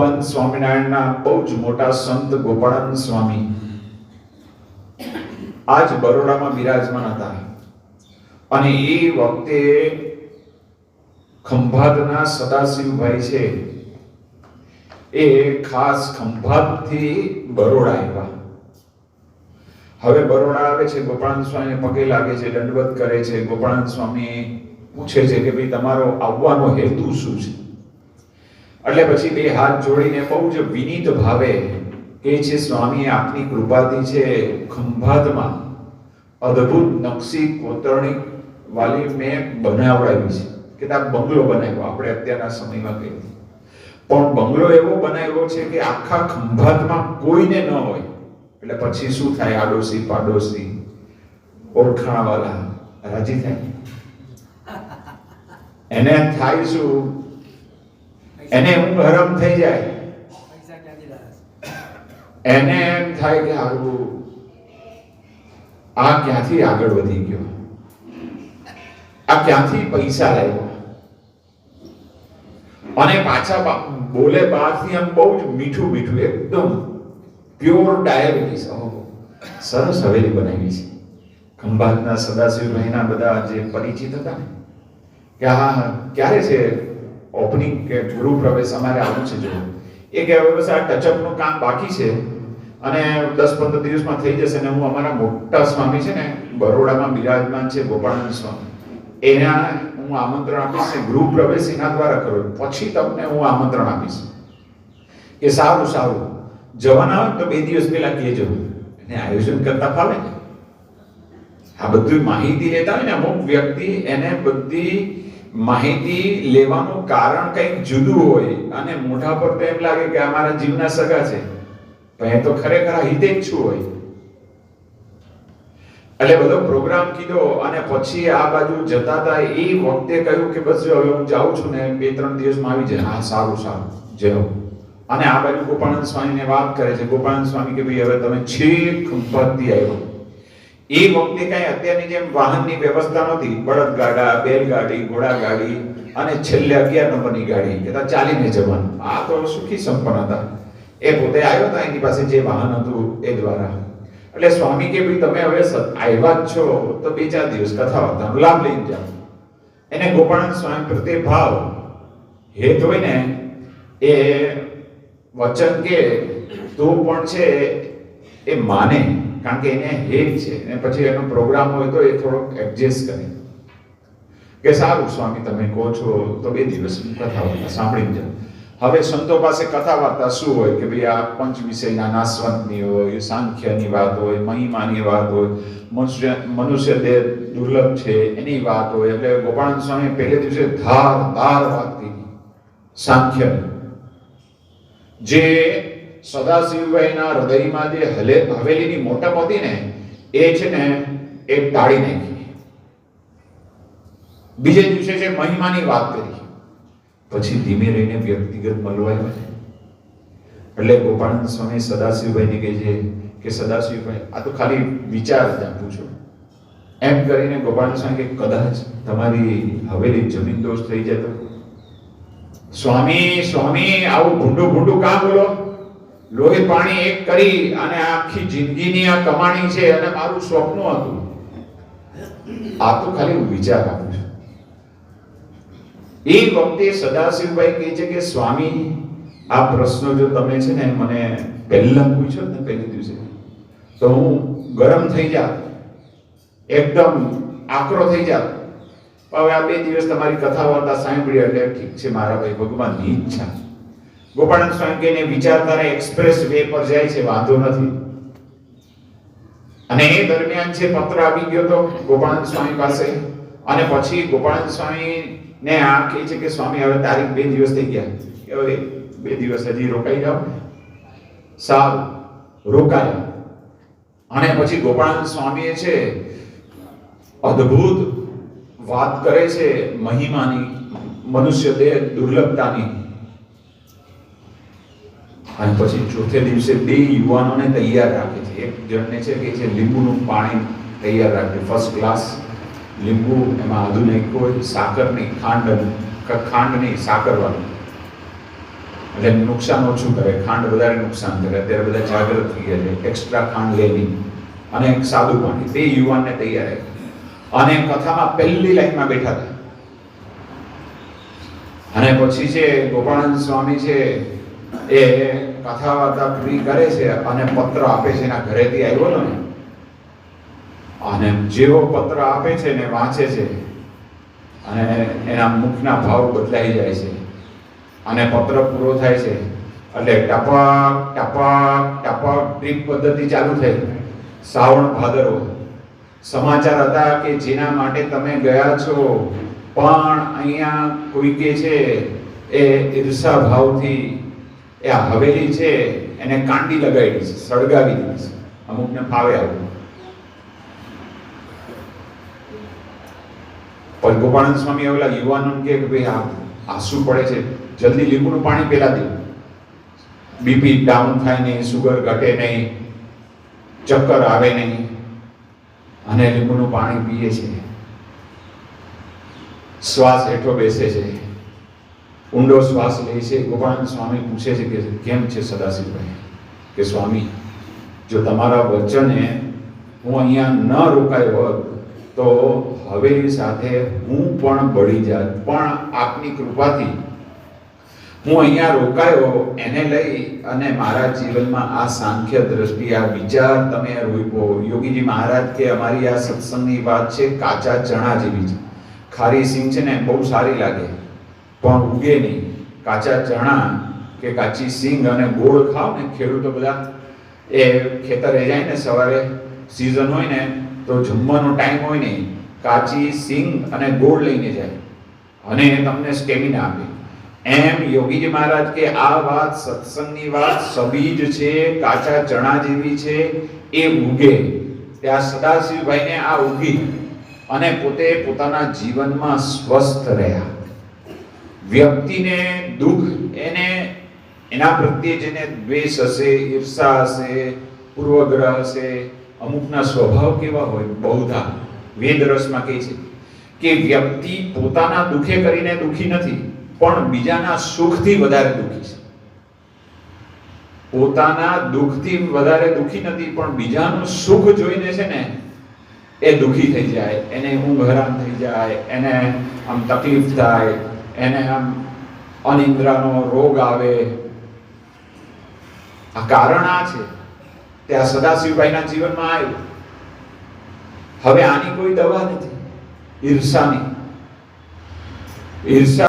ભગવાન સ્વામિનારાયણના બહુ જ મોટા સંત ગોપાળાનંદ સ્વામી આજ બરોડામાં બિરાજમાન હતા. અને એ વખતે ખંભાતના સદાશિવભાઈ છે. એ ખાસ ખંભાતથી બરોડા આવ્યા. હવે બરોડા આવે છે, ગોપાળાનંદ સ્વામીને પગે લાગે છે, દંડવત કરે છે. ગોપાળાનંદ સ્વામી પૂછે છે કે ભાઈ, તમારો આવવાનો હેતુ શું છે? એટલે પછી બે હાથ જોડીને બહુ જ વિનીત ભાવે કે છે સ્વામી આપની કૃપાથી છે ખંભાતમાં અદ્ભુત નકશી કોતરણી વાલી મેં બનાવડાવી છે. કે ત્યાં બંગલો બનાવ્યો આપણે અત્યારના સમયમાં કહીએ. પણ બંગલો એવો બનાવ્યો છે કે આખા ખંભાતમાં કોઈને ન હોય. એટલે પછી શું થાય? આડોશી પાડોશી ઓળખાણવાળા રાજી થાય. એને થાય શું? એને ઊંઘ હરમ થઈ જાય. એને એમ થાય કે હારું, આ ક્યાંથી આગળ વધી ગયો? આ ક્યાંથી પૈસા લાવ્યો? અને પાછા બોલે બહારથી આમ બહુ જ મીઠું મીઠું, એકદમ પ્યોર ડાયાબિટીસ સરસ હવેલી બનાવી છે. ખંભાતના સદાશિવભાઈના બધા જે પરિચિત હતા ને, કે હા, ક્યારે છે? ઓપનિંગ કે ગૃહ પ્રવેશ અમારે આવું છે જો એ કે હવે બસ આ ટચઅપનું કામ બાકી છે અને દસ પંદર દિવસમાં થઈ જશે ને હું અમારા મોટા સ્વામી છે ને બરોડામાં બિરાજમાન છે ગોપાળાનંદ સ્વામી. એના હું આમંત્રણ આપીશ ને ગૃહ પ્રવેશ એના દ્વારા કરો. પછી તમને હું આમંત્રણ આપીશ. કે સારું સારું. જવાના હોય તો બે દિવસ પહેલા કહેજો. અને આયોજન કરતા ફાવે ને. આ બધું માહિતી લેતા હોય ને અમુક વ્યક્તિ એને બધી માહિતી લેવાનું કારણ કંઈક જુદું હોય અને મોઢા પર તો એમ લાગે કે અમારા જીવના સગા છે. પણ એ તો ખરેખર હિતેચ્છુ હોય? એટલે બધો પ્રોગ્રામ કીધો અને પછી આ બાજુ જતા હતા એ વખતે કહ્યું કે બસ હવે હું જાઉં છું ને બે ત્રણ દિવસમાં આવી જાય. હા, સારું સારું. જયો અને આ બાજુ ગોપાનંદ સ્વામીને વાત કરે છે. ગોપાનંદ સ્વામી કે ભાઈ, હવે તમે છેક ભક્તિ આવ્યો એ વખતે કઈ અત્યારની જેમ વાહનની વ્યવસ્થા નહોતી. બળદગાડા બેલગાડી ઘોડાગાડી અને છેલ્લે અગિયાર નંબરની ગાડી કે ત્યાં ચાલીને જવાનું. આ તો સુખી સંપન્ન હતા. એ પોતે આવ્યો હતા એની પાસે જે વાહન હતું એ દ્વારા. એટલે સ્વામી કે ભાઈ, તમે હવે આવ્યા જ છો તો બે ચાર દિવસ કથા વાર્તાનો લાભ લઈને જાઓ. એને ગોપાળાનંદ સ્વામી પ્રત્યે ભાવ, હેત હોય ને, એ વચન કે, તું પણ છે એ માને. કારણ કે એને હેત છે. અને પછી એનો પ્રોગ્રામ હોય તો એ થોડોક એડજસ્ટ કરે. કે સારું સ્વામી, તમે કહો છો તો બે દિવસ કથા વાર્તા સાંભળીને જાઓ. હવે સંતો પાસે કથા વાર્તા શું હોય? કે ભાઈ આ પંચ વિષયના નાશવંતની હોય, સાંખ્યની વાત હોય, મહિમાની વાત હોય, મનુષ્ય મનુષ્ય દેહ દુર્લભ છે, એની વાત હોય. એટલે ગોપાળાનંદ સ્વામી પહેલે દિવસે ધાર ધાર વાત કરી સાંખ્યની. જે સદાશિવભાઈના હૃદયમાં જે હલે હવેલીની મોટપ હતી ને, એ છે ને એ ટાળી નાખી. બીજે દિવસે છે મહિમાની વાત કરી. પછી ધીમે રહીને વ્યક્તિગત મળવાય એટલે ગોપાળાનંદ સ્વામી સદાશિવભાઈને કહે છે કે, સદાશિવભાઈ, આ તો ખાલી વિચાર જ આપું છું. એમ કરીને ગોપાળાનંદ સ્વામી કે કદાચ તમારી હવેલી જમીન દોષ થઈ જાય તો સ્વામી સ્વામી, આવું ભૂંડું ભૂંડું કામ બોલો? લોહી પાણી એક કરી અને આખી જિંદગીની આ કમાણી છે અને મારું સ્વપ્ન હતું. આ તો ખાલી હું વિચાર આપું છું. એ વખતે સદાશિવભાઈ કહે છે કે, સ્વામી, આ પ્રશ્ન જો તમે છે ને મને પહેલા પૂછ્યો ને પહેલે દિવસે, તો હું ગરમ થઈ જા એકદમ આકરો થઈ જા હવે આ બે દિવસ તમારી કથા વાર્તા સાંભળી, એટલે ઠીક છે, મારા ભાઈ ભગવાનની ઈચ્છા. ગોપાળાનંદ સ્વામી કહીને વિચારધારા એક્સપ્રેસ વે પર જાય છે, વાંધો નથી. અને એ દરમિયાન છે પત્ર આવી ગયો તો ગોપાળાનંદ સ્વામી પાસે. અને પછી ગોપાળાનંદ સ્વામી ને આ કહે છે કે, સ્વામી, હવે તારીખ બે દિવસ થઈ ગયા. કે, હવે બે દિવસ હજી રોકાઈ જાઓ. સારું રોકાયા અને પછી ગોપાળાનંદ સ્વામીએ છે, અદ્ભુત વાત કરે છે, મહિમાની, મનુષ્ય દેહ દુર્લભતાની. અને પછી ચોથે દિવસે બે યુવાનોને તૈયાર રાખે છે. એક જણને છે કે છે લીંબુનું પાણી તૈયાર રાખે ફર્સ્ટ ક્લાસ લીંબુ, એમાં આધુનિક હોય, સાકર નહીં, ખાંડ ખાંડ નહીં, સાકર વાળું. એટલે નુકસાન ઓછું કરે, ખાંડ વધારે નુકસાન કરે. અત્યારે બધા જાગૃત થઈ ગયા છે. એક્સ્ટ્રા ખાંડ લેવી અને એક સાદું પાણી. તે યુવાનને તૈયાર રાખે. અને કથામાં પહેલી લાઈનમાં બેઠા હતા. અને પછી છે ગોપાળાનંદ સ્વામી છે એ કથા વાર્તા પૂરી કરે છે અને પત્ર આપે છે, એના ઘરેથી આવ્યો ને. અને જેવો પત્ર આપે છે ને વાંચે છે, અને એના મુખના ભાવ બદલાઈ જાય છે, અને પત્ર પૂરો થાય છે, એટલે ટપક ટપક ટપક ડ્રીપ પદ્ધતિ ચાલુ થઈ. શ્રાવણ ભાદરવો. સમાચાર હતા કે જેના માટે તમે ગયા છો, પણ અહીંયા કોઈ કે છે, એ ઈર્ષા ભાવથી એ આ હવેલી છે, એને કાંડી લગાવી છે, સળગાવી દીધી છે. અમુકને ફાવે આવું. પણ ગોપાળાનંદ સ્વામી ઓલા યુવાનોને કે ભાઈ, આ આંસુ પડે છે. જલ્દી લીંબુનું પાણી પેલા દે. બીપી ડાઉન થાય નહીં સુગર ઘટે નહીં, ચક્કર આવે નહીં. અને લીંબુનું પાણી પીએ છે. શ્વાસ હેઠો બેસે છે. ઊંડો શ્વાસ લે છે. ગોપાલ સ્વામી પૂછે છે કે કેમ છે સદાશિવભાઈ? કે સ્વામી, જો તમારા વચને હું અહીંયા ન રોકાયો હોત, તો હવેલી સાથે હું પણ બળી જાત. પણ આપની કૃપાથી હું અહીંયા રોકાયો એને લઈ અને મારા જીવનમાં આ સાંખ્ય દ્રષ્ટિ, આ વિચાર તમે રોપ્યો યોગીજી મહારાજ કે અમારી આ સત્સંગની વાત છે કાચા ચણા જેવી છે ખારી સિંગ છે ને, બહુ સારી લાગે. પણ ઉગે નહીં. કાચા ચણા કે કાચી સિંગ અને ગોળ ખાવ ને ખેડૂતો બધા એ ખેતરે જાય ને સવારે સિઝન હોય ને તો જમવાનો ટાઈમ હોય ને કાચી સિંગ અને ગોળ લઈને જાય. અને તમને સ્ટેમિના આપે. એમ યોગીજી મહારાજ કે આ વાત સત્સંગની વાત સબીજ છે, કાચા ચણા જેવી છે, એ ઉગે. ત્યાં સદાશિવભાઈને આ ઉગી અને પોતે પોતાના જીવનમાં સ્વસ્થ રહ્યા. વ્યક્તિને દુઃખ, એને, એના પ્રત્યે જેને દ્વેષ હશે, ઈર્ષા હશે, પૂર્વગ્રહ હશે, અમુકના સ્વભાવ કેવા હોય? બહુધા વેદ રસમાં કહે છે કે વ્યક્તિ પોતાના દુઃખે કરીને દુઃખી નથી, પણ બીજાના સુખથી વધારે દુઃખી છે. પોતાના દુઃખથી વધારે દુઃખી નથી, પણ બીજાનું સુખ જોઈને છે ને, એ દુઃખી થઈ જાય, એને ઊંઘ હરામ થઈ જાય, એને આમ તકલીફ થાય એને આમ અનિંદ્રાનો રોગ આવે. આ કારણ આ છે તે આ સદાશિવભાઈના જીવનમાં આવ્યું. હવે આની કોઈ દવા નથી. ઈર્ષાની. ઈર્ષા